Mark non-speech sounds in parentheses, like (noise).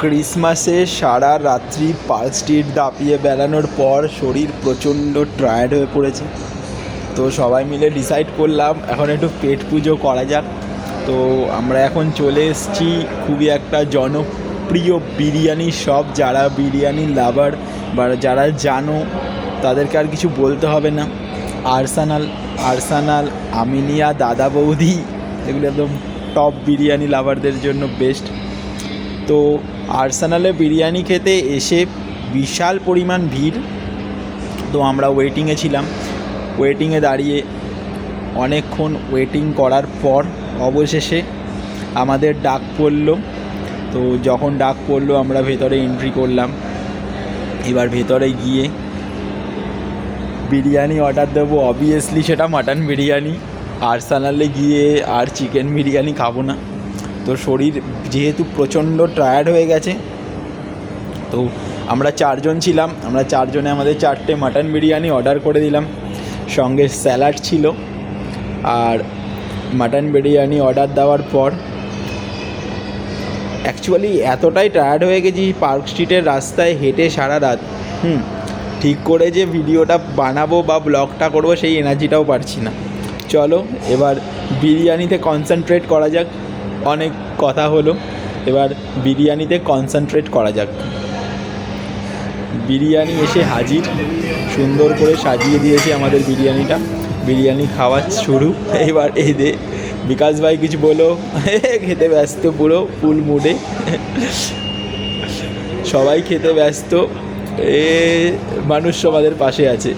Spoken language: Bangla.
ক্রিসমাসে সারা রাত্রি পার্ক স্ট্রিট দাপিয়ে বেড়ানোর পর শরীর প্রচণ্ড টায়ার্ড হয়ে পড়েছে। তো সবাই মিলে ডিসাইড করলাম, এখন একটু পেট পুজো করা যাক। তো আমরা এখন চলে এসেছি খুবই একটা জনপ্রিয় বিরিয়ানি শপ যারা বিরিয়ানি লাভার বা যারা জানো, তাদেরকে আর কিছু বলতে হবে না। আর্সানাল আর্সানাল, আমিনিয়া, দাদা বৌদি, এগুলো একদম টপ বিরিয়ানি লাভারদের জন্য বেস্ট তো আর্সেনালে বিরিয়ানি খেতে এসে বিশাল পরিমাণ ভিড়। তো আমরা ওয়েটিংয়ে ছিলাম। ওয়েটিংয়ে দাঁড়িয়ে অনেকক্ষণ ওয়েটিং করার পর অবশেষে আমাদের ডাক পড়ল। তো যখন ডাক পড়ল, আমরা ভেতরে এন্ট্রি করলাম। এবার ভেতরে গিয়ে বিরিয়ানি অর্ডার দেবো। অবভিয়াসলি সেটা মাটন বিরিয়ানি। আর্সানালে গিয়ে আর চিকেন বিরিয়ানি খাব না। তো শরীর যেহেতু প্রচণ্ড টায়ার্ড হয়ে গেছে, তো আমরা চারজন ছিলাম, আমরা চারজনে আমাদের চারটে মাটন বিরিয়ানি অর্ডার করে দিলাম। সঙ্গে স্যালাড ছিল আর মাটন বিরিয়ানি অর্ডার দেওয়ার পর অ্যাকচুয়ালি এতটাই টায়ার্ড হয়ে গেছি পার্ক স্ট্রিটের রাস্তায় হেঁটে সারা রাত। হুম, ঠিক করে যে ভিডিওটা বানাবো বা ব্লগটা করব সেই এনার্জিটাও পারছি না। চলো, এবার বিরিয়ানিতে কনসেন্ট্রেট করা যাক। অনেক কথা হলো। এবার বিরিয়ানিতে কনসেন্ট্রেট করা যাক। বিরিয়ানি এসে হাজির। সুন্দর করে সাজিয়ে দিয়েছে আমাদের বিরিয়ানিটা। বিরিয়ানি খাওয়া শুরু। এবার এই দে, বিকাশ ভাই কিছু বলো। (laughs) খেতে ব্যস্ত পুরো ফুল মুডে সবাই খেতে ব্যস্ত। এ মানুষ আমাদের পাশে আছে।